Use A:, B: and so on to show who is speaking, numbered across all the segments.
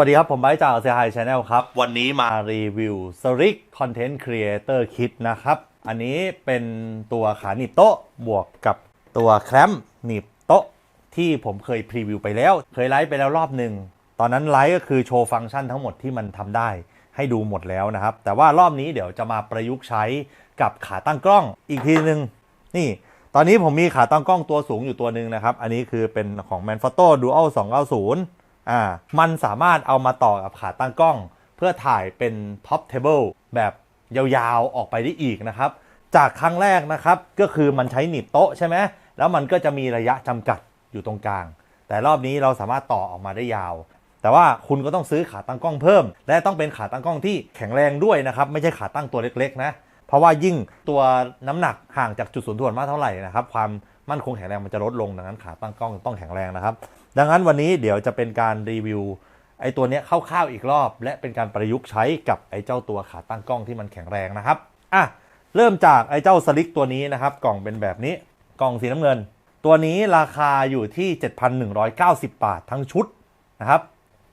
A: วัสดีครับ ผมไบร์ทจากเซียไฮชาแนลครับ วันนี้มารีวิว s r i c Content Creator Kit นะครับ อันนี้เป็นตัวขาหนีบโต๊ะบวกกับตัวแคลมหนีบโต๊ะที่ผมเคยพรีวิวไปแล้ว เคยไลฟ์ไปแล้วรอบหนึ่ง ตอนนั้นไลฟ์ก็คือโชว์ฟังก์ชันทั้งหมดที่มันทำได้ให้ดูหมดแล้วนะครับ แต่ว่ารอบนี้เดี๋ยวจะมาประยุกต์ใช้กับขาตั้งกล้องอีกทีหนึ่งนี่ตอนนี้ผมมีขาตั้งกล้องตัวสูงอยู่ตัวหนึ่งนะครับ อันนี้คือเป็นของ Manfrotto Dual 290 อ่ามันสามารถเอามาต่อกับขาตั้งกล้อง เพื่อถ่ายเป็น Top Table แบบยาวๆออกไปได้อีกนะครับ จากครั้งแรกนะครับก็คือมันใช้หนีบโต๊ะใช่ไหมแล้วมันก็จะมีระยะจำกัดอยู่ตรงกลาง แต่รอบนี้เราสามารถต่อออกมาได้ยาว แต่ว่าคุณก็ต้องซื้อขาตั้งกล้องเพิ่ม และต้องเป็นขาตั้งกล้องที่แข็งแรงด้วยนะครับไม่ใช่ขาตั้งตัวเล็กๆนะเพราะว่ายิ่งตัวน้ำหนักห่างจากจุดศูนย์ถ่วงมากเท่าไหร่นะครับความมั่นคงแข็งแรงมันจะลดลงดังนั้นขาตั้งกล้องต้องแข็งแรงนะครับ ดังนั้นวันนี้เดี๋ยวจะเป็นการรีวิวไอ้ตัวเนี้ยคร่าวๆอีกรอบ และเป็นการประยุกต์ใช้กับไอ้เจ้าตัวขาตั้งกล้องที่มันแข็งแรงนะครับอะเริ่มจากไอ้เจ้าสลิกตัวนี้นะครับ กล่องเป็นแบบนี้กล่องสีน้ำเงิน ตัวนี้ราคาอยู่ที่ 7,190 บาททั้งชุดนะครับ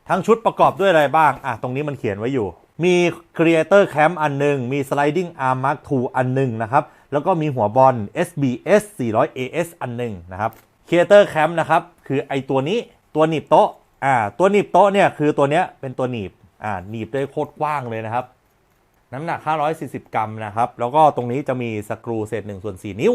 A: ทั้งชุดประกอบด้วยอะไรบ้างอะตรงนี้มันเขียนไว้อยู่ มี Creator Cam อันหนึ่งมี Sliding Arm Mark II อันหนึ่งนะครับแล้วก็มีหัวบอล SBS 400 AS อันหนึ่งนะครับ Creator Cam นะครับ คือไอตัวนี้ตัวหนีบโต๊ะอ่าตัวหนีบโต๊ะเนี่ยคือตัวเนี้ยเป็นตัวหนีบอ่าหนีบได้โคตรกว้างเลยนะครับ น้ำหนัก 540 กรัมนะครับ แล้วก็ตรงนี้จะมีสกรูเศษ1ส่วน4นิ้ว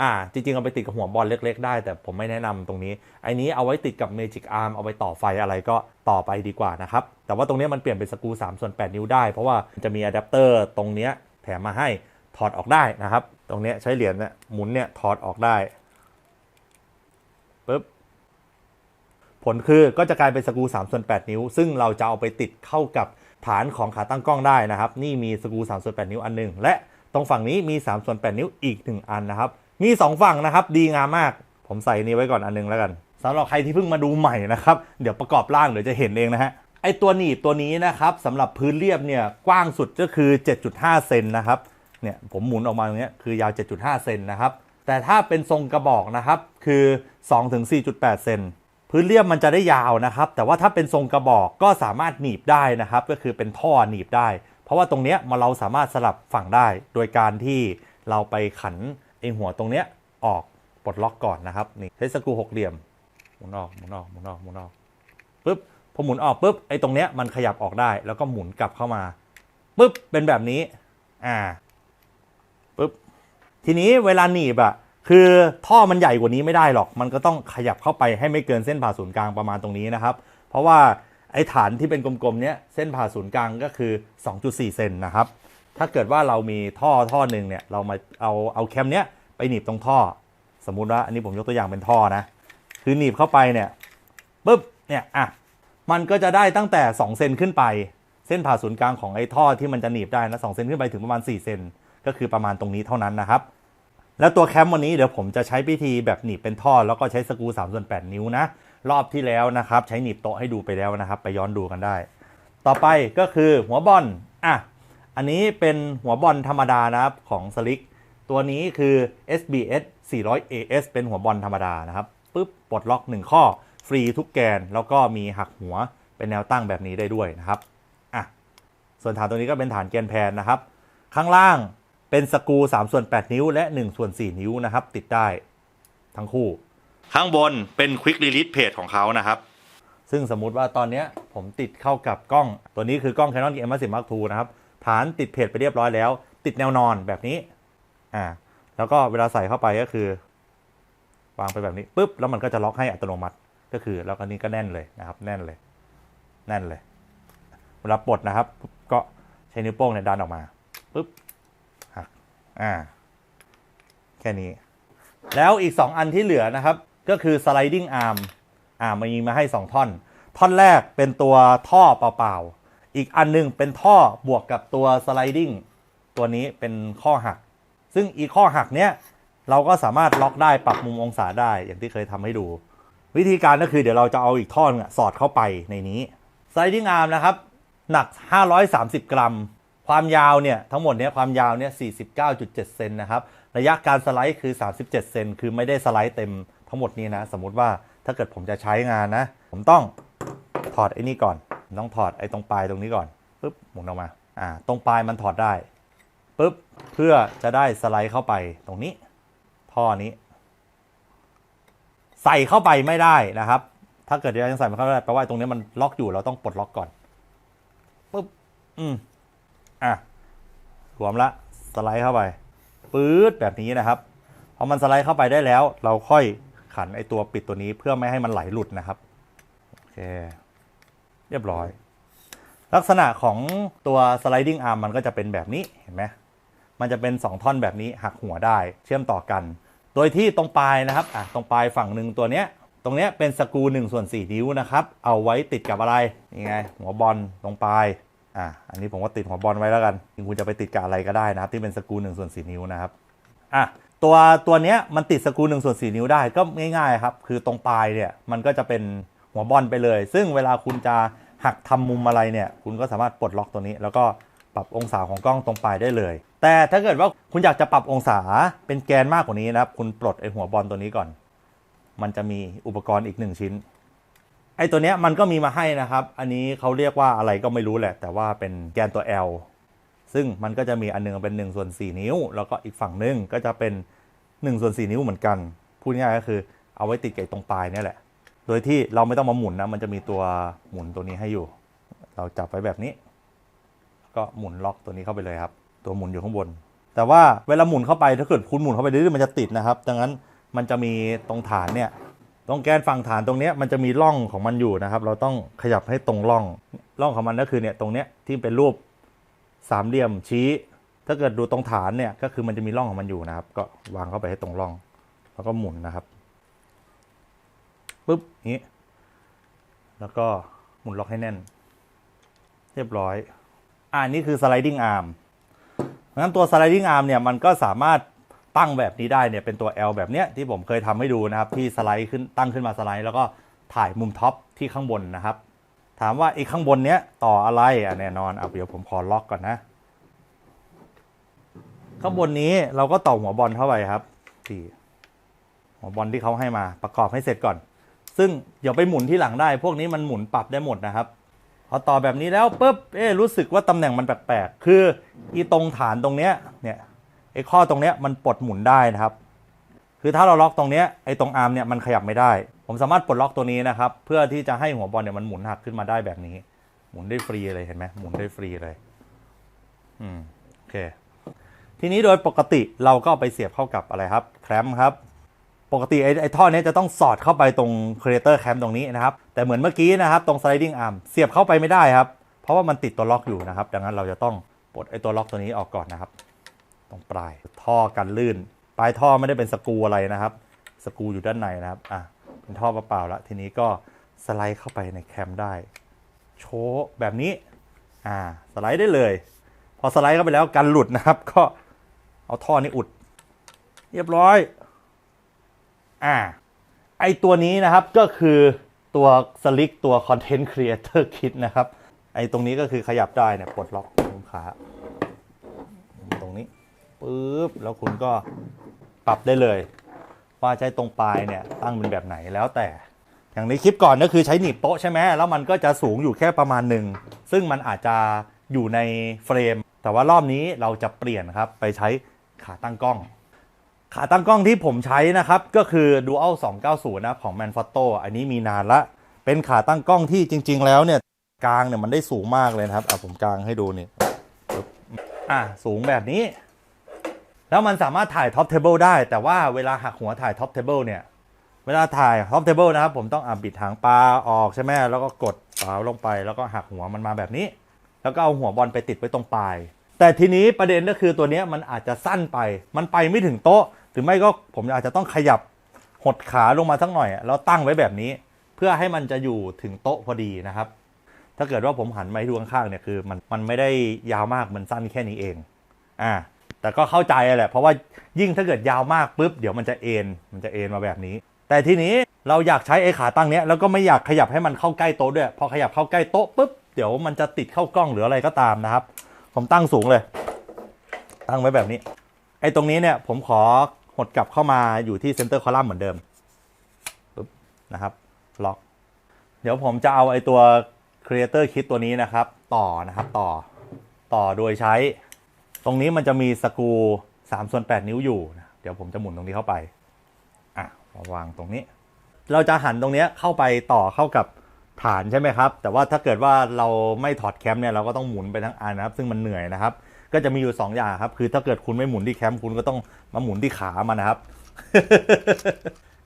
A: อ่าจริงๆ เอาไปติดกับหัวบอลเล็ก ๆ ได้ แต่ผมไม่แนะนำตรงนี้ไอ้นี้เอาไว้ติดกับ Magic Arm เอาไปต่อไฟอะไรก็ต่อไปดีกว่านะครับ แต่ว่าตรงนี้มันเปลี่ยนเป็นสกรู3ส่วน 8 นิ้วได้ เพราะว่าจะมีอะแดปเตอร์ตรงเนี้ยแถมมาให้ถอดออกได้นะครับ ตรงเนี้ยใช้เหรียญเนี่ยหมุนเนี่ยถอดออกได้ปึ๊บ ผลคือก็จะกลายเป็นสกู3ส่วน8นิ้ว ซึ่งเราจะเอาไปติดเข้ากับฐานของขาตั้งกล้องได้นะครับ นี่มีสกู3ส่วน8นิ้วอันหนึง และตรงฝั่งนี้มี3ส่วน8นิ้วอีก 1 อันนะครับ มี 2 ฝั่งนะครับ ดีงามมาก ผมใส่นี้ไว้ก่อนอันหนึงแล้วกันสำหรับใครที่เพิ่งมาดูใหม่นะครับ เดี๋ยวประกอบร่างเดี๋ยวจะเห็นเองนะฮะไอตัวหนีบตัวนี้นะครับสำหรับพื้นเรียบเนี่ยกว้างสุดก็คือ 7.5 เซนนะครับเนี่ยผมหมุนออกมาตรงนี้คือยาว 7.5 เซนนะครับแต่ถ้าเป็นทรงกระบอกนะครับคือ 2-4.8 เซน พื้นเรียบมันจะได้ยาวนะครับ แต่ว่าถ้าเป็นทรงกระบอกก็สามารถหนีบได้นะครับ ก็คือเป็นท่อหนีบได้ เพราะว่าตรงเนี้ยมาเราสามารถสลับฝั่งได้ โดยการที่เราไปขันไอหัวตรงเนี้ยออกปลดล็อกก่อนนะครับนี่ใช้สกรูหกเหลี่ยมหมุนออกหมุนออกหมุนออกหมุนออกปุ๊บพอหมุนออกปุ๊บไอตรงเนี้ยมันขยับออกได้ แล้วก็หมุนกลับเข้ามาปุ๊บเป็นแบบนี้อ่าปุ๊บทีนี้เวลาหนีบอะ คือท่อมันใหญ่กว่านี้ไม่ได้หรอก มันก็ต้องขยับเข้าไปให้ไม่เกินเส้นผ่าศูนย์กลางประมาณตรงนี้นะครับ เพราะว่าไอ้ฐานที่เป็นกลมๆเนี้ยเส้นผ่าศูนย์กลางก็คือ 2.4 เซนนะครับ ถ้าเกิดว่าเรามีท่อท่อหนึ่งเนี่ยเรามาเอาเอาแคมเนี้ยไปหนีบตรงท่อ สมมุติว่าอันนี้ผมยกตัวอย่างเป็นท่อนะ คือหนีบเข้าไปเนี่ยปุ๊บเนี่ยอะมันก็จะได้ตั้งแต่ 2 เซนขึ้นไป เส้นผ่าศูนย์กลางของไอ้ท่อที่มันจะหนีบได้นะ2เซนขึ้นไปถึงประมาณ 4 เซนก็คือประมาณตรงนี้เท่านั้นนะครับ แล้วตัวแคมวันนี้เดี๋ยวผมจะใช้พิธีแบบหนีบเป็นท่อ แล้วก็ใช้สกรู3ส่วน8นิ้วนะ รอบที่แล้วนะครับ ใช้หนีบโต๊ะให้ดูไปแล้วนะครับ ไปย้อนดูกันได้ ต่อไปก็คือหัวบอลอะอันนี้เป็นหัวบอลธรรมดานะครับของสลิกตัวนี้คือ SBS 400 AS เป็นหัวบอลธรรมดานะครับปุ๊บปลดล็อก 1 ข้อ ฟรีทุกแกน แล้วก็มีหักหัวเป็นแนวตั้งแบบนี้ได้ด้วยนะครับอะส่วนฐานตัวนี้ก็เป็นฐานแกนแพนนะครับ ข้างล่าง เป็นสกรู3ส่วน 8 นิ้วและ 1 ส่วน 4 นิ้วนะครับ ติดได้ทั้งคู่ ข้างบนเป็น Quick Release Page ของเขานะครับ ซึ่งสมมุติว่าตอนเนี้ยผมติดเข้ากับกล้องตัวนี้คือกล้อง Canon EM10 Mark II นะครับ ฐานติดเพจไปเรียบร้อยแล้ว ติดแนวนอนแบบนี้อ่าแล้วก็เวลาใส่เข้าไปก็คือ วางไปแบบนี้ปุ๊บแล้วมันก็จะล็อกให้อัตโนมัติก็คือ แล้วก็นี้ก็แน่นเลยนะครับ แน่นเลย แน่นเลยเวลาปลดนะครับปุ๊บก็ใช้นิ้วโป้งเนี่ยดันออกมาปุ๊บหัก อ่า แค่นี้ แล้วอีก 2 อันที่เหลือนะครับ ก็คือ sliding arm อ่ามีมาให้ 2 ท่อน ท่อนแรกเป็นตัวท่อเปล่าๆ อีกอันหนึงเป็นท่อบวกกับตัว sliding ตัวนี้เป็นข้อหัก ซึ่งอีกข้อหักเนี้ยเราก็สามารถล็อกได้ปรับมุมองศาได้อย่างที่เคยทำให้ดู วิธีการก็คือเดี๋ยวเราจะเอาอีกท่อนงอะสอดเข้าไปในนี้ sliding arm นะครับ หนัก 530 กรัม ความยาวเนี่ยทั้งหมดเนี้ยความยาวเนี่ย 49.7 เซนนะครับ ระยะการสไลด์คือ 37 เซนคือไม่ได้สไลด์เต็มทั้งหมดนี้นะ สมมุติว่าถ้าเกิดผมจะใช้งานนะ ผมต้องถอดไอ้นี่ก่อน ต้องถอดไอ้ตรงปลายตรงนี้ก่อนปุ๊บหมุนออกมาอ่าตรงปลายมันถอดได้ปุ๊บเพื่อจะได้สไลด์เข้าไปตรงนี้ ท่อนี้ ใส่เข้าไปไม่ได้นะครับ ถ้าเกิดยังใส่ไม่เข้าไปได้แปลว่าตรงนี้มันล็อกอยู่เราต้องปลดล็อกก่อนปุ๊บอืม อะรวมละสไลด์เข้าไปปื๊ดแบบนี้นะครับพอมันสไลด์เข้าไปได้แล้ว เราค่อยขันไอตัวปิดตัวนี้เพื่อไม่ให้มันไหลหลุดนะครับโอเคเรียบร้อย ลักษณะของตัว sliding arm มันก็จะเป็นแบบนี้เห็นไหมมันจะเป็น 2 ท่อนแบบนี้หักหัวได้เชื่อมต่อกัน โดยที่ตรงปลายนะครับอะตรงปลายฝั่งหนึ่งตัวเนี้ยตรงเนี้ยเป็นสกรู1ส่วน4นิ้วนะครับ เอาไว้ติดกับอะไรนี่ไงหัวบอลตรงปลาย อะอันนี้ผมก็ติดหัวบอลไว้แล้วกันจริงคุณจะไปติดกับอะไรก็ได้นะครับ ที่เป็นสกรู1ส่วน4นิ้วนะครับอะตัวตัวเนี้ยมันติดสกรู1ส่วน4นิ้วได้ก็ง่ายๆครับ คือตรงปลายเนี่ยมันก็จะเป็นหัวบอลไปเลย ซึ่งเวลาคุณจะหักทำมุมอะไรเนี่ย คุณก็สามารถปลดล็อกตัวนี้ แล้วก็ปรับองศาของกล้องตรงปลายได้เลย แต่ถ้าเกิดว่าคุณอยากจะปรับองศาเป็นแกนมากกว่านี้นะครับ คุณปลดไอหัวบอลตัวนี้ก่อน มันจะมีอุปกรณ์อีกหนึ่งชิ้น ไอตัวเนี้ยมันก็มีมาให้นะครับ อันนี้เขาเรียกว่าอะไรก็ไม่รู้แหละ แต่ว่าเป็นแกนตัว L ซึ่งมันก็จะมีอันหนึงเป็น1ส่วน4นิ้ว แล้วก็อีกฝั่งหนึงก็จะเป็น1ส่วน4นิ้วเหมือนกัน พูดง่ายๆก็คือเอาไว้ติดกับตรงปลายนี่แหละ โดยที่เราไม่ต้องมาหมุนนะ มันจะมีตัวหมุนตัวนี้ให้อยู่ เราจับไว้แบบนี้ ก็หมุนล็อกตัวนี้เข้าไปเลยครับ ตัวหมุนอยู่ข้างบน แต่ว่าเวลาหมุนเข้าไปถ้าเกิดคุณหมุนเข้าไปเรื่อยๆมันจะติดนะครับ ดังนั้นมันจะมีตรงฐานเนี่ย ตรงแกนฝั่งฐานตรงนี้มันจะมีร่องของมันอยู่นะครับ เราต้องขยับให้ตรงร่องร่องของมันก็คือเนี่ยตรงเนี้ยที่เป็นรูปสามเหลี่ยมชี้ ถ้าเกิดดูตรงฐานเนี่ยก็คือมันจะมีร่องของมันอยู่นะครับ ก็วางเข้าไปให้ตรงร่อง แล้วก็หมุนนะครับปุ๊บนี้ แล้วก็หมุนล็อกให้แน่น เรียบร้อย อ่านี่คือ sliding arm งั้นตัว sliding arm เนี่ยมันก็สามารถ ตั้งแบบนี้ได้เนี่ยเป็นตัว L แบบเนี้ยที่ผมเคยทำให้ดูนะครับ ที่สไลด์ขึ้นตั้งขึ้นมาสไลด์ แล้วก็ถ่ายมุมท็อปที่ข้างบนนะครับ ถามว่าไอ้ข้างบนเนี้ยต่ออะไรอะแน่นอนเอาเดี๋ยวผมขอล็อกก่อนนะ ข้างบนนี้เราก็ต่อหัวบอลเข้าไปครับที่หัวบอลที่เขาให้มาประกอบให้เสร็จก่อน ซึ่งอย่าไปหมุนที่หลังได้ พวกนี้มันหมุนปรับได้หมดนะครับพอต่อแบบนี้แล้วปุ๊บเอ๊ะรู้สึกว่าตำแหน่งมันแปลกๆคืออีตรงฐานตรงเนี้ยเนี่ย ไอ้ข้อตรงเนี้ยมันปลดหมุนได้นะครับ คือถ้าเราล็อกตรงเนี้ยไอ้ตรงอาร์มเนี่ยมันขยับไม่ได้ ผมสามารถปลดล็อกตัวนี้นะครับ เพื่อที่จะให้หัวบอลเนี่ยมันหมุนหักขึ้นมาได้แบบนี้ หมุนได้ฟรีเลยเห็นไหมหมุนได้ฟรีเลย อืมโอเค ทีนี้โดยปกติเราก็ไปเสียบเข้ากับอะไรครับ แคมครับ ปกติไอ้ไอท่อเนี้ยจะต้องสอดเข้าไปตรง Creator Cam ตรงนี้นะครับ แต่เหมือนเมื่อกี้นะครับ ตรง Sliding Arm เสียบเข้าไปไม่ได้ครับ เพราะว่ามันติดตัวล็อกอยู่นะครับ ดังนั้นเราจะต้องปลดไอ้ตัวล็อกตัวนี้ออกก่อนนะครับ ตรงปลาย ท่อกันลื่น ปลายท่อไม่ได้เป็นสกูอะไรนะครับ สกูอยู่ด้านในนะครับอะเป็นท่อเปล่าๆแล้วทีนี้ก็สไลด์เข้าไปในแคมได้ โชว์แบบนี้อ่าสไลด์ได้เลย พอสไลด์เข้าไปแล้วกันหลุดนะครับ ก็เอาท่อนี้อุด เรียบร้อยอ่าไอตัวนี้นะครับก็คือตัวสลิกตัว Content Creator Kit นะครับ ไอตรงนี้ก็คือขยับได้เนี่ยปลดล็อกมุมขา ปุ๊บแล้วคุณก็ปรับได้เลย ว่าใช้ตรงปลายเนี่ยตั้งเป็นแบบไหนแล้วแต่ อย่างในคลิปก่อนก็คือใช้หนีบโต๊ะใช่ไหมแล้วมันก็จะสูงอยู่แค่ประมาณหนึ่งซึ่งมันอาจจะอยู่ในเฟรม แต่ว่ารอบนี้เราจะเปลี่ยนครับไปใช้ขาตั้งกล้องขาตั้งกล้องที่ผมใช้นะครับ ก็คือ Dual 290 นะของ Manfrotto อันนี้มีนานละ เป็นขาตั้งกล้องที่จริง ๆ แล้วเนี่ยกลางเนี่ยมันได้สูงมากเลยนะครับ อะผมกลางให้ดูนี่อะสูงแบบนี้ แล้วมันสามารถถ่ายท็อปเทเบิลได้ แต่ว่าเวลาหักหัวถ่ายท็อปเทเบิลเนี่ย เวลาถ่ายท็อปเทเบิลนะครับ ผมต้องอะบิดหางปลาออกใช่ไหมแล้วก็กดเปล่าลงไป แล้วก็หักหัวมันมาแบบนี้ แล้วก็เอาหัวบอลไปติดไว้ตรงปลาย แต่ทีนี้ประเด็นก็คือตัวนี้มันอาจจะสั้นไป มันไปไม่ถึงโต๊ะ หรือไม่ก็ผมอาจจะต้องขยับหดขาลงมาสักหน่อย แล้วตั้งไว้แบบนี้ เพื่อให้มันจะอยู่ถึงโต๊ะพอดีนะครับ ถ้าเกิดว่าผมหันมาให้ดูข้างๆเนี่ยคือมันมันไม่ได้ยาวมากมันสั้นแค่นี้เอง อ่า แต่ก็เข้าใจแหละเพราะว่ายิ่งถ้าเกิดยาวมากปุ๊บเดี๋ยวมันจะเอ็นมันจะเอ็นมาแบบนี้ แต่ทีนี้เราอยากใช้ไอ้ขาตั้งเนี้ยแล้วก็ไม่อยากขยับให้มันเข้าใกล้โต๊ะด้วยพอขยับเข้าใกล้โต๊ะปุ๊บเดี๋ยวมันจะติดเข้ากล้องหรืออะไรก็ตามนะครับ ผมตั้งสูงเลย ตั้งไว้แบบนี้ ไอ้ตรงนี้เนี่ยผมขอหดกลับเข้ามาอยู่ที่เซนเตอร์คอลัมน์เหมือนเดิมปุ๊บนะครับล็อกเดี๋ยวผมจะเอาไอ้ตัว Creator Kit ตัวนี้นะครับ ต่อนะครับต่อต่อโดยใช้ ตรงนี้มันจะมีสกรู3ส่วน8นิ้วอยู่นะเดี๋ยวผมจะหมุนตรงนี้เข้าไปอะวางตรงนี้ เราจะหันตรงนี้เข้าไปต่อเข้ากับฐานใช่ไหมครับ แต่ว่าถ้าเกิดว่าเราไม่ถอดแคมเนี่ยเราก็ต้องหมุนไปทั้งอันนะครับ ซึ่งมันเหนื่อยนะครับ ก็จะมีอยู่ 2 อย่างครับ คือถ้าเกิดคุณไม่หมุนที่แคมคุณก็ต้องมาหมุนที่ขามันนะครับ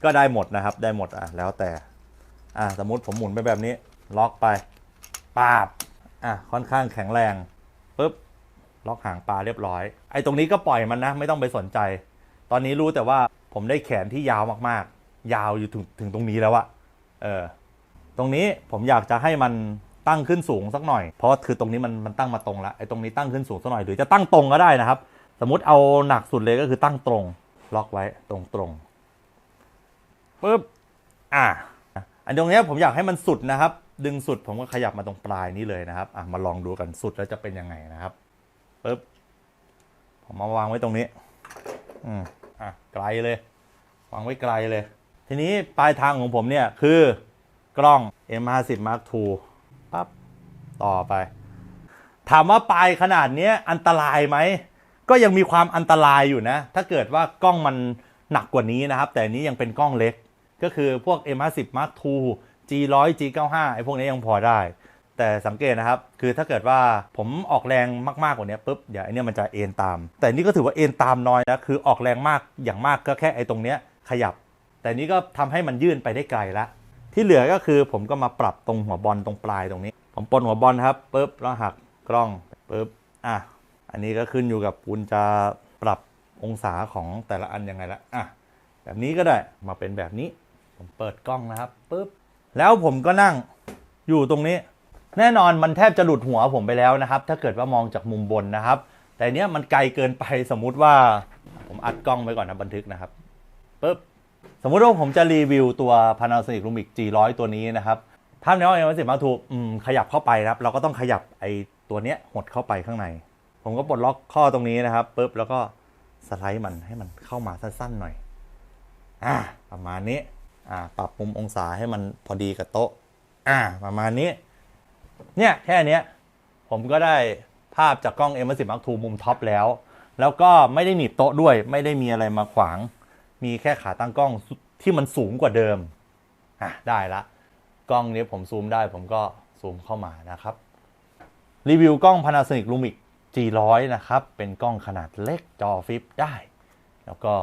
A: ก็ได้หมดนะครับ ได้หมดอะแล้วแต่อะสมมติผมหมุนไปแบบนี้ ล็อกไปปาบอะค่อนข้างแข็งแรง ล็อกหางปลาเรียบร้อย ไอ้ตรงนี้ก็ปล่อยมันนะ ไม่ต้องไปสนใจ ตอนนี้รู้แต่ว่าผมได้แขนที่ยาวมากๆ ยาวอยู่ถึงถึงตรงนี้แล้วอะเออ ตรงนี้ผมอยากจะให้มันตั้งขึ้นสูงสักหน่อย เพราะคือตรงนี้มันมันตั้งมาตรงแล้ว ไอ้ตรงนี้ตั้งขึ้นสูงสักหน่อย หรือจะตั้งตรงก็ได้นะครับ สมมติเอาหนักสุดเลยก็คือตั้งตรง ล็อกไว้ตรงตรงๆปึ๊บ อะ อันตรงนี้ผมอยากให้มันสุดนะครับ ดึงสุดผมก็ขยับมาตรงปลายนี้เลยนะครับ อะ มาลองดูกันสุดแล้วจะเป็นยังไงนะครับ ปึ๊บผมมาวางไว้ตรงนี้ อืมอะไกลเลย วางไว้ไกลเลย ทีนี้ปลายทางของผมเนี่ยคือกล้อง M50 Mark II ปั๊บต่อไป ถามว่าปลายขนาดเนี้ยอันตรายไหม ก็ยังมีความอันตรายอยู่นะ ถ้าเกิดว่ากล้องมันหนักกว่านี้นะครับ แต่นนี้ยังเป็นกล้องเล็ก ก็คือพวก M50 Mark II G100 G95 ไอ้พวกนี้ยังพอได้ แต่สังเกตนะครับ คือถ้าเกิดว่าผมออกแรงมากๆกว่านี้ปุ๊บเดี๋ยวไอ้เนี่ยมันจะเอ็นตาม แต่นี่ก็ถือว่าเอ็นตามน้อยนะคือออกแรงมากอย่างมากก็แค่ไอ้ตรงเนี้ยขยับ แต่นี้ก็ทำให้มันยื่นไปได้ไกลละที่เหลือก็คือผมก็มาปรับตรงหัวบอลตรงปลายตรงนี้ ผมปนหัวบอลครับปุ๊บแล้วหักกล้องปุ๊บอะอันนี้ก็ขึ้นอยู่กับคุณจะปรับองศาของแต่ละอันยังไงละอะแบบนี้ก็ได้มาเป็นแบบนี้ ผมเปิดกล้องนะครับปุ๊บแล้วผมก็นั่งอยู่ตรงนี้ แน่นอนมันแทบจะหลุดหัวผมไปแล้วนะครับ ถ้าเกิดว่ามองจากมุมบนนะครับ แต่เนี้ยมันไกลเกินไปสมมุติว่า ผมอัดกล้องไว้ก่อนนะบันทึกนะครับปุ๊บสมมุติว่าผมจะรีวิวตัว Panasonic Lumix G100 ตัวนี้นะครับภาพในห้องเอ็มสิบมาถูกขยับเข้าไปนะครับ เราก็ต้องขยับไอ้ตัวเนี้ยหดเข้าไปข้างใน ผมก็ปลดล็อกข้อตรงนี้นะครับปุ๊บแล้วก็สไลด์มันให้มันเข้ามาสั้นๆหน่อยอ่าประมาณนี้อ่าปรับมุมองศาให้มันพอดีกับโต๊ะอ่าประมาณนี้ เนี่ยแค่เนี้ยผมก็ได้ภาพจากกล้อง M10 Mark II มุมท็อปแล้ว แล้วก็ไม่ได้หนีบโต๊ะด้วย ไม่ได้มีอะไรมาขวาง มีแค่ขาตั้งกล้องที่มันสูงกว่าเดิมอะได้ละ กล้องนี้ผมซูมได้ผมก็ซูมเข้ามานะครับ รีวิวกล้อง Panasonic Lumix G100 นะครับ เป็นกล้องขนาดเล็กจอฟิปได้ แล้วก็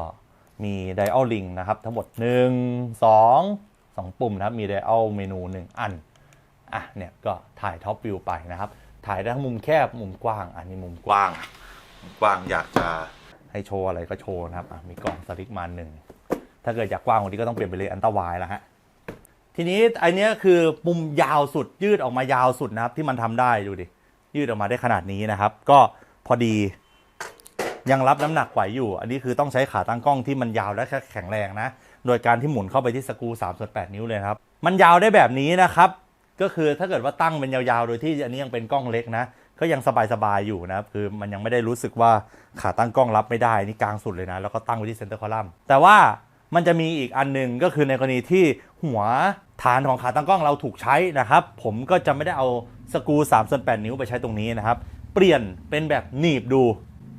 A: มีไดอัลลิงนะครับ ทั้งหมด 1 2 2 ปุ่มนะครับ มีไดอัลเมนู 1 อัน อะเนี่ยก็ถ่ายท็อปวิวไปนะครับ ถ่ายได้ทั้งมุมแคบมุมกว้าง อันนี้มุมกว้างมุมกว้างอยากจะให้โชว์อะไรก็โชว์นะครับอะมีกล่องสลิกมาหนึ่งถ้าเกิดอยากกว้างกว่านี้ก็ต้องเปลี่ยนไปเลยอันตวายแล้วฮะทีนี้ไอันนี้คือมุมยาวสุดยืดออกมายาวสุดนะครับ ที่มันทำได้ดูดิยืดออกมาได้ขนาดนี้นะครับ ก็พอดียังรับน้ำหนักไหวอยู่ อันนี้คือต้องใช้ขาตั้งกล้องที่มันยาวและแข็งแรงนะ โดยการที่หมุนเข้าไปที่สกรู3ส่วน8นิ้วเลยนะครับ มันยาวได้แบบนี้นะครับ ก็คือถ้าเกิดว่าตั้งเป็นยาวๆ โดยที่อันนี้ยังเป็นกล้องเล็กนะ ก็ยังสบายๆ อยู่นะครับ คือมันยังไม่ได้รู้สึกว่าขาตั้งกล้องรับไม่ได้ นี่กลางสุดเลยนะ แล้วก็ตั้งไว้ที่เซนเตอร์คอลัมน์แต่ว่ามันจะมีอีกอันหนึ่งก็คือในกรณีที่หัวฐานของขาตั้งกล้องเราถูกใช้นะครับ ผมก็จะไม่ได้เอาสกู3ส่วน8นิ้วไปใช้ตรงนี้นะครับ เปลี่ยนเป็นแบบหนีบดู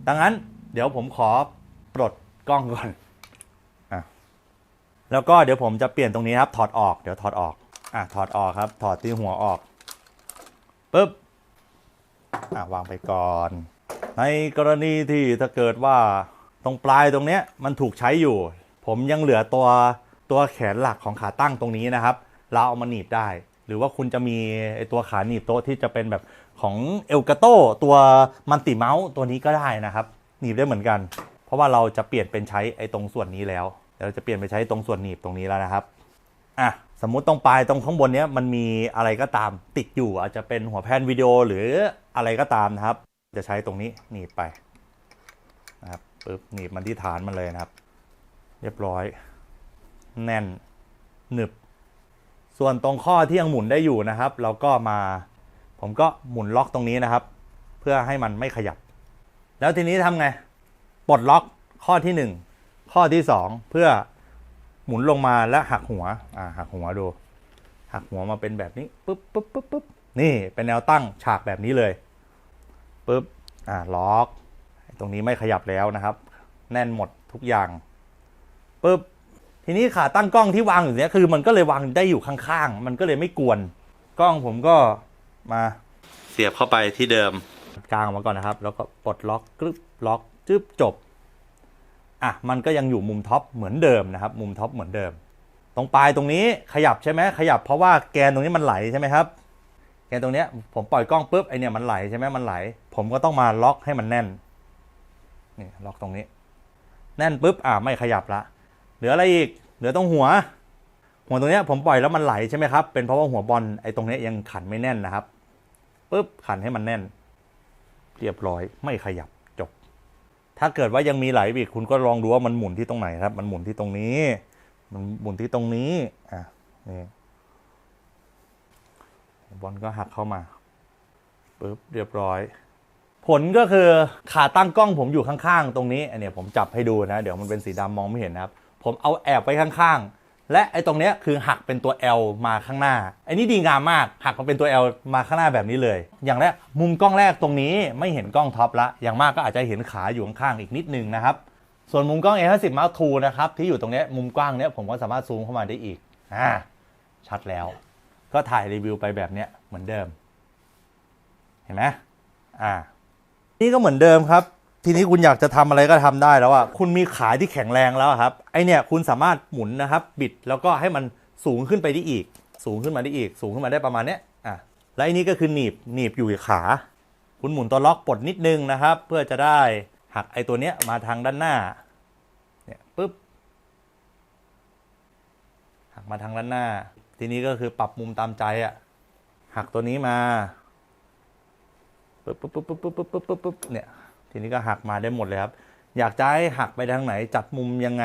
A: ดังนั้นเดี๋ยวผมขอปลดกล้องก่อนอะแล้วก็เดี๋ยวผมจะเปลี่ยนตรงนี้ครับ ถอดออก เดี๋ยวถอดออก อะถอดออกครับ ถอดที่หัวออกปุ๊บอะวางไปก่อน ในกรณีที่ถ้าเกิดว่าตรงปลายตรงเนี้ยมันถูกใช้อยู่ ผมยังเหลือตัวตัวแขนหลักของขาตั้งตรงนี้นะครับ เราเอามาหนีบได้ หรือว่าคุณจะมีไอตัวขาหนีบโต๊ะที่จะเป็นแบบของเอลกาโตตัวมันติเมาส์ตัวนี้ก็ได้นะครับ หนีบได้เหมือนกัน เพราะว่าเราจะเปลี่ยนเป็นใช้ไอ้ตรงส่วนนี้แล้วเราจะเปลี่ยนไปใช้ตรงส่วนหนีบตรงนี้แล้วนะครับอะ สมมุติตรงปลายตรงข้างบนเนี้ยมันมีอะไรก็ตามติดอยู่อาจจะเป็นหัวแผ่นวิดีโอหรืออะไรก็ตามนะครับ จะใช้ตรงนี้หนีบไปนะครับปึ๊บหนีบมันที่ฐานมันเลยนะครับ เรียบร้อย แน่นหนึบ ส่วนตรงข้อที่ยังหมุนได้อยู่นะครับ เราก็มา ผมก็หมุนล็อกตรงนี้นะครับ เพื่อให้มันไม่ขยับ แล้วทีนี้ทำไงปลดล็อกข้อที่หนึ่งข้อที่สองเพื่อ หมุนลงมาและหักหัว อ่าหักหัวดู หักหัวมาเป็นแบบนี้ปุ๊บปุ๊บปุ๊บปุ๊บนี่เป็นแนวตั้งฉากแบบนี้เลยปุ๊บอ่าล็อก ตรงนี้ไม่ขยับแล้วนะครับ แน่นหมดทุกอย่างปุ๊บทีนี้ขาตั้งกล้องที่วางอยู่เนี้ยคือมันก็เลยวางได้อยู่ข้างๆ มันก็เลยไม่กวน กล้องผมก็มาเสียบเข้าไปที่เดิมกลางออกมาก่อนนะครับ แล้วก็ปลดล็อกกรึบล็อกจึ๊บจบ อะมันก็ยังอยู่มุมท็อปเหมือนเดิมนะครับ มุมท็อปเหมือนเดิม ตรงปลายตรงนี้ขยับใช่ไหมขยับเพราะว่าแกนตรงนี้มันไหลใช่ไหมครับแกนตรงเนี้ยผมปล่อยกล้องปุ๊บไอเนี่ยมันไหลใช่ไหมมันไหล ผมก็ต้องมาล็อกให้มันแน่นนี่ล็อกตรงนี้ แน่นปุ๊บอะไม่ขยับละเหลืออะไรอีก เหลือตรงหัว หัวตรงเนี้ยผมปล่อยแล้วมันไหลใช่ไหมครับเป็นเพราะว่าหัวบอลไอตรงเนี้ยยังขันไม่แน่นนะครับปุ๊บขันให้มันแน่น เรียบร้อยไม่ขยับ ถ้าเกิดว่ายังมีไหลอีกคุณก็ลองดูว่ามันหมุนที่ตรงไหนครับ มันหมุนที่ตรงนี้ มันหมุนที่ตรงนี้อะนี่บอลก็หักเข้ามาปุ๊บเรียบร้อย ผลก็คือขาตั้งกล้องผมอยู่ข้างๆ ตรงนี้อันนี้ผมจับให้ดูนะ เดี๋ยวมันเป็นสีดำมองไม่เห็นนะครับ ผมเอาแอบไว้ข้างๆ และไอ้ตรงเนี้ยคือหักเป็นตัว L มาข้างหน้าไอ้นี่ดีงามมากหักมาเป็นตัว L มาข้างหน้าแบบนี้เลย อย่างแรกมุมกล้องแรกตรงนี้ไม่เห็นกล้องท็อปละอย่างมากก็อาจจะเห็นขาอยู่ข้างๆอีกนิดนึงนะครับส่วนมุมกล้อง A50 Mark II นะครับที่อยู่ตรงเนี้ยมุมกว้างเนี้ยผมก็สามารถซูมเข้ามาได้อีกอ่าชัดแล้ว ก็ถ่ายรีวิวไปแบบเนี้ยเหมือนเดิม เห็นไหมอ่านี่ก็เหมือนเดิมครับ ทีนี้คุณอยากจะทำอะไรก็ทำได้แล้วอะคุณมีขายที่แข็งแรงแล้วครับไอเนี่ยคุณสามารถหมุนนะครับ บิดแล้วก็ให้มันสูงขึ้นไปได้อีก สูงขึ้นมาได้อีก สูงขึ้นมาได้ประมาณเนี้ยอะและอันนี้ก็คือหนีบหนีบอยู่ขา คุณหมุนตัวล็อกปลดนิดนึงนะครับ เพื่อจะได้หักไอตัวเนี้ยมาทางด้านหน้าเนี่ยปุ๊บหักมาทางด้านหน้า ทีนี้ก็คือปรับมุมตามใจอะหักตัวนี้มาปุ๊บปุ๊บปุ๊บปุ๊บปุ๊บปุ๊บปุ๊บเนี่ย ทีนี้ก็หักมาได้หมดเลยครับ อยากจะให้หักไปทางไหนจัดมุมยังไง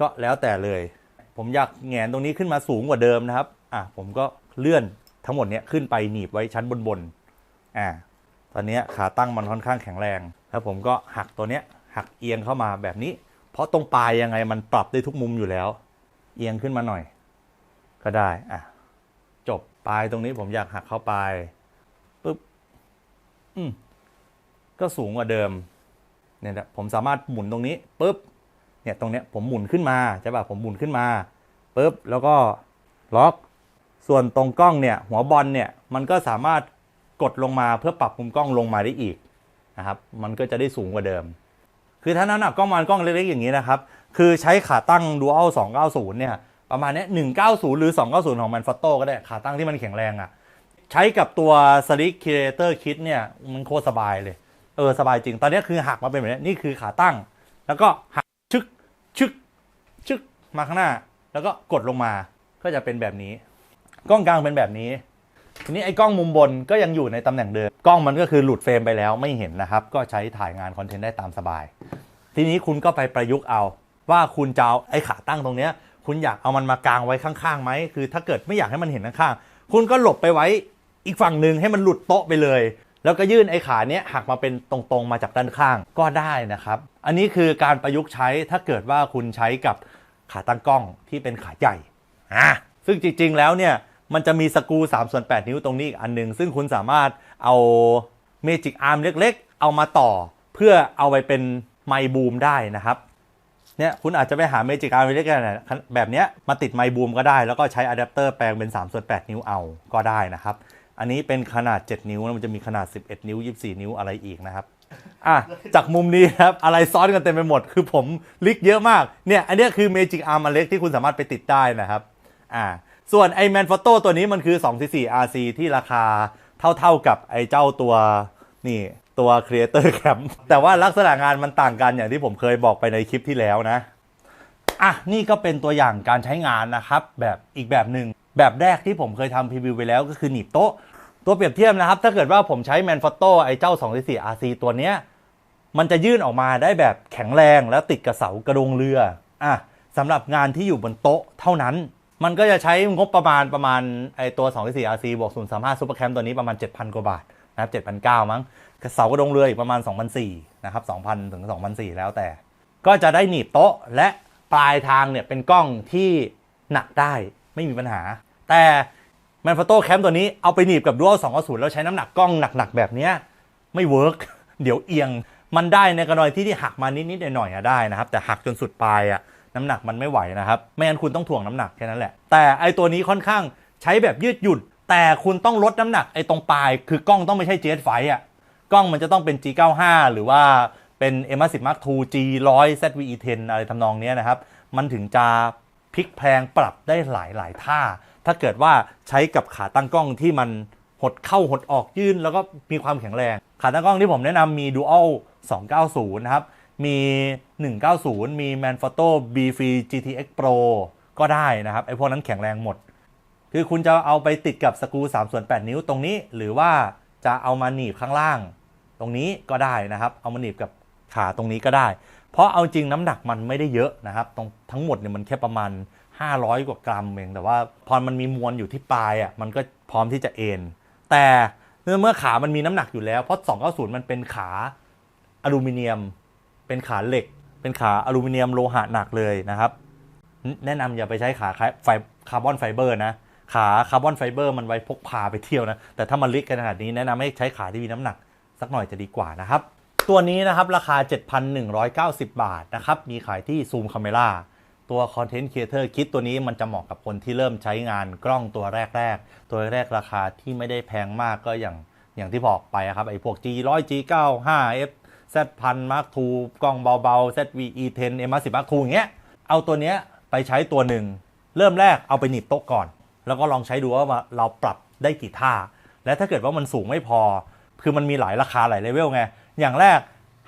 A: ก็แล้วแต่เลย ผมอยากแงนตรงนี้ขึ้นมาสูงกว่าเดิมนะครับอะผมก็เลื่อนทั้งหมดเนี้ยขึ้นไปหนีบไว้ชั้นบนบนอ่าตอนนี้ขาตั้งมันค่อนข้างแข็งแรง แล้วผมก็หักตัวเนี้ยหักเอียงเข้ามาแบบนี้ เพราะตรงปลายยังไงมันปรับได้ทุกมุมอยู่แล้ว เอียงขึ้นมาหน่อย ก็ได้อะจบปลายตรงนี้ผมอยากหักเข้าไปปุ๊บอืม ก็สูงกว่าเดิมเนี่ยนะผมสามารถหมุนตรงนี้ปุ๊บเนี่ยตรงเนี้ยผมหมุนขึ้นมาใช่ป่ะผมหมุนขึ้นมาปุ๊บแล้วก็ล็อก ส่วนตรงกล้องเนี่ยหัวบอลเนี่ยมันก็สามารถกดลงมาเพื่อปรับมุมกล้องลงมาได้อีกนะครับมันก็จะได้สูงกว่าเดิม คือถ้านั้นอะกล้องมันกล้องเล็กๆอย่างนี้นะครับคือใช้ขาตั้ง Dual 290เนี่ยประมาณนี้190 หรือ 290 ของ Manfrotto ก็ได้ขาตั้งที่มันแข็งแรงอะใช้กับตัว Slick Creator Kit เนี่ยมันโคตรสบายเลย เออสบายจริง ตอนนี้คือหักมาเป็นแบบนี้นี่คือขาตั้ง แล้วก็หักชึกชึกชึกมาข้างหน้า แล้วก็กดลงมาก็จะเป็นแบบนี้ กล้องกลางเป็นแบบนี้ ทีนี้ไอ้กล้องมุมบนก็ยังอยู่ในตำแหน่งเดิม กล้องมันก็คือหลุดเฟรมไปแล้วไม่เห็นนะครับ ก็ใช้ถ่ายงานคอนเทนต์ได้ตามสบาย ทีนี้คุณก็ไปประยุกต์เอา ว่าคุณจะเอาไอ้ขาตั้งตรงเนี้ย คุณอยากเอามันมากางไว้ข้างๆไหมคือ ถ้าเกิดไม่อยากให้มันเห็นข้างๆคุณก็หลบไปไว้อีกฝั่งหนึ่งให้มันหลุดโต๊ะไปเลย แล้วก็ยื่นไอ้ขาเนี้ยหักมาเป็นตรงๆมาจากด้านข้างก็ได้นะครับ อันนี้คือการประยุกต์ใช้ถ้าเกิดว่าคุณใช้กับขาตั้งกล้องที่เป็นขาใหญ่อะซึ่งจริงๆแล้วเนี่ยมันจะมีสกู3ส่วน8 นิ้วตรงนี้อีกอันหนึง ซึ่งคุณสามารถเอาเมจิกอาร์มเล็กๆ เอามาต่อ เพื่อเอาไปเป็นไมบูมได้นะครับเนี่ยคุณอาจจะไปหาเมจิกอาร์มเล็กๆแบบเนี้ยมาติดไมบูมก็ได้ แล้วก็ใช้อะแดปเตอร์แปลงเป็น3ส่วน8 นิ้วเอาก็ได้นะครับ อันนี้เป็นขนาด 7 นิ้วแล้วมันจะมีขนาด 11 นิ้ว 24 นิ้วอะไรอีกนะครับอะจากมุมนี้ครับ อะไรซ้อนกันเต็มไปหมด คือผมลิกเยอะมาก เนี่ย อันนี้คือเมจิกอาร์มอันเล็กที่คุณสามารถไปติดได้นะครับอ่าส่วนไอแมนฟอโต้ตัวนี้มันคือ 244 RC ที่ราคาเท่าๆกับไอเจ้าตัวนี่ตัว Creator Cam แต่ว่าลักษณะงานมันต่างกันอย่างที่ผมเคยบอกไปในคลิปที่แล้วนะอะนี่ก็เป็นตัวอย่างการใช้งานนะครับ แบบอีกแบบหนึ่ง แบบแรกที่ผมเคยทำพรีวิวไปแล้วก็คือหนีบโต๊ะ ตัวเปรียบเทียบนะครับ ถ้าเกิดว่าผมใช้แมนฟอโต้ไอ้เจ้า2 4 RC ตัวเนี้ยมันจะยื่นออกมาได้แบบแข็งแรงแล้วติดกับเสากระดงเรืออะสำหรับงานที่อยู่บนโต๊ะเท่านั้น มันก็จะใช้งบประมาณประมาณไอ้ตัว2 4 RC บวก035 Super Cam ตัวนี้ประมาณ 7,000 กว่าบาทนะครับ7,900มั้งกับเสากระดงเรืออีกประมาณ 2,400นะครับ2,000ถึง2,400 แล้วแต่ ก็จะได้หนีบโต๊ะและปลายทางเนี่ยเป็นกล้องที่หนักได้ไม่มีปัญหา แต่แมนฟ o โต้แคมตัวนี้เอาไปหนีบกับดูอัล290แล้วใช้น้ำหนักกล้องหนักๆแบบเนี้ยไม่เวิร์กเดี๋ยวเอียงมันได้ในกรณีที่ที่หักมานิดๆหน่อยๆได้นะครับ แต่หักจนสุดปลายอะน้ำหนักมันไม่ไหวนะครับ ไม่งั้นคุณต้องถ่วงน้ำหนักแค่นั้นแหละ แต่ไอตัวนี้ค่อนข้างใช้แบบยืดหยุ่น แต่คุณต้องลดน้ำหนักไอตรงปลาย คือกล้องต้องไม่ใช่ GS ไฟอะกล้องมันจะต้องเป็น G95 หรือว่าเป็น M10 Mark II G100 ZVE10 อะไรทำนองนี้นะครับ มันถึงจะ พลิกแพลงปรับได้หลายหลายท่า ถ้าเกิดว่าใช้กับขาตั้งกล้องที่มันหดเข้าหดออกยื่น แล้วก็มีความแข็งแรง ขาตั้งกล้องที่ผมแนะนำมี Dual 290 นะครับ มี 190 มี Manfrotto b f GTX Pro ก็ได้นะครับ ไอพวกนั้นแข็งแรงหมด คือคุณจะเอาไปติดกับสกรู3ส่วน8นิ้วตรงนี้ หรือว่าจะเอามาหนีบข้างล่าง ตรงนี้ก็ได้นะครับ เอามาหนีบกับขาตรงนี้ก็ได้ เพราะเอาจริงน้ำหนักมันไม่ได้เยอะนะครับตรงทั้งหมดเนี่ยมันแค่ประมาณ 500 กว่ากรัมเองแต่ว่าพอมันมีมวลอยู่ที่ปลายอะมันก็พร้อมที่จะเอ็นแต่เมื่อขามันมีน้ำหนักอยู่แล้วเพราะ 290 มันเป็นขาอลูมิเนียม เป็นขาเหล็ก เป็นขาอลูมิเนียมโลหะหนักเลยนะครับ แนะนำอย่าไปใช้ขาไฟคาร์บอนไฟเบอร์นะขาคาร์บอนไฟเบอร์มันไว้พกพาไปเที่ยวนะ แต่ถ้ามันเล็กขนาดนี้แนะนำให้ใช้ขาที่มีน้ำหนักสักหน่อยจะดีกว่านะครับ ตัวนี้นะครับราคา 7,190 บาทนะครับมีขายที่ซูมคาเมล่าตัว Content Creator คิดตัวนี้มันจะเหมาะกับคนที่เริ่มใช้งานกล้องตัวแรก ๆ ตัวแรกราคาที่ไม่ได้แพงมากก็อย่างอย่างที่บอกไปอะครับไอ้พวก G100 G95 F Z1000 Mark II กล้องเบาๆ ZVE10 M10 Mark II อย่างเงี้ยเอาตัวเนี้ยไปใช้ตัวหนึ่ง เริ่มแรกเอาไปหนีบโต๊ะก่อน แล้วก็ลองใช้ดูว่าเราปรับได้กี่ท่า และถ้าเกิดว่ามันสูงไม่พอ คือมันมีหลายราคาหลายเลเวลไง อย่างแรก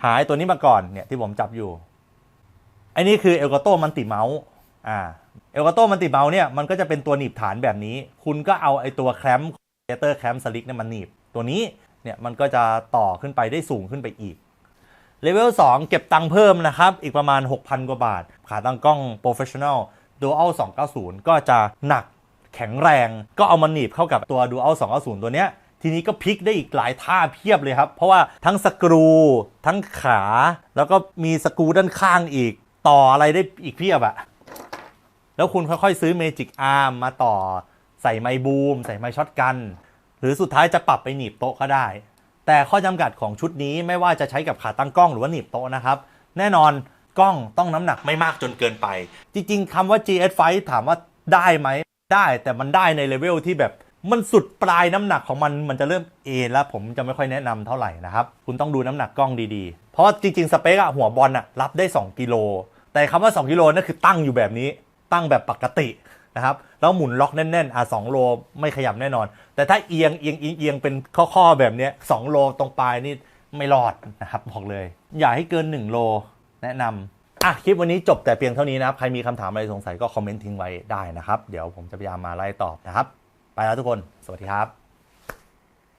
A: หายตัวนี้มาก่อนเนี่ยที่ผมจับอยู่ไอ้นี่คือเอลกาโตมันติเมาส์อ่าเอลกาโตมันติเมาส์เนี่ยมันก็จะเป็นตัวหนีบฐานแบบนี้ คุณก็เอาไอ้ตัวแคมป์เตอร์แคมป์สลิกเนี่ยมันหนีบ ตัวนี้เนี่ยมันก็จะต่อขึ้นไปได้สูงขึ้นไปอีกเลเวล2เก็บตังค์เพิ่มนะครับ อีกประมาณ 6,000 กว่าบาท ขาตั้งกล้อง Professional Dual 290 ก็จะหนักแข็งแรง ก็เอามาหนีบเข้ากับตัว Dual 290 ตัวเนี้ย ทีนี้ก็พลิกได้อีกหลายท่าเพียบเลยครับ เพราะว่าทั้งสกรู ทั้งขา แล้วก็มีสกรูด้านข้างอีก ต่ออะไรได้อีกเพียบอะแล้วคุณค่อยๆซื้อเมจิกอาร์มมาต่อใส่ไมค์บูม ใส่ไมค์ช็อตกัน หรือสุดท้ายจะปรับไปหนีบโต๊ะก็ได้ แต่ข้อจำกัดของชุดนี้ไม่ว่าจะใช้กับขาตั้งกล้องหรือว่าหนีบโต๊ะนะครับ แน่นอนกล้องต้องน้ำหนักไม่มากจนเกินไป จริงๆคำว่า GS ไฟถามว่าได้ไหมได้แต่มันได้ในเลเวลที่แบบ มันสุดปลายน้ำหนักของมันมันจะเริ่มเอนแล้วผมจะไม่ค่อยแนะนำเท่าไหร่นะครับ คุณต้องดูน้ำหนักกล้องดีๆ เพราะจริงๆ สเปคอะหัวบอลอะรับได้ 2 กิโล แต่คำว่า 2 กิโลนั่นคือตั้งอยู่แบบนี้ตั้งแบบปกตินะครับแล้วหมุนล็อกแน่นๆอะสองโลไม่ขยับแน่นอน แต่ถ้าเอียงเอียงเอียงเอียงเป็นข้อๆแบบนี้สองโลตรงปลายนี่ไม่รอดนะครับบอกเลย อย่าให้เกิน 1 โลแนะนำอะคลิปวันนี้จบแต่เพียงเท่านี้นะครับ ใครมีคำถามอะไรสงสัยก็คอมเมนต์ทิ้งไว้ได้นะครับ เดี๋ยวผมจะพยายามมาไล่ตอบนะครับ ไปแล้วทุกคน สวัสดีครับ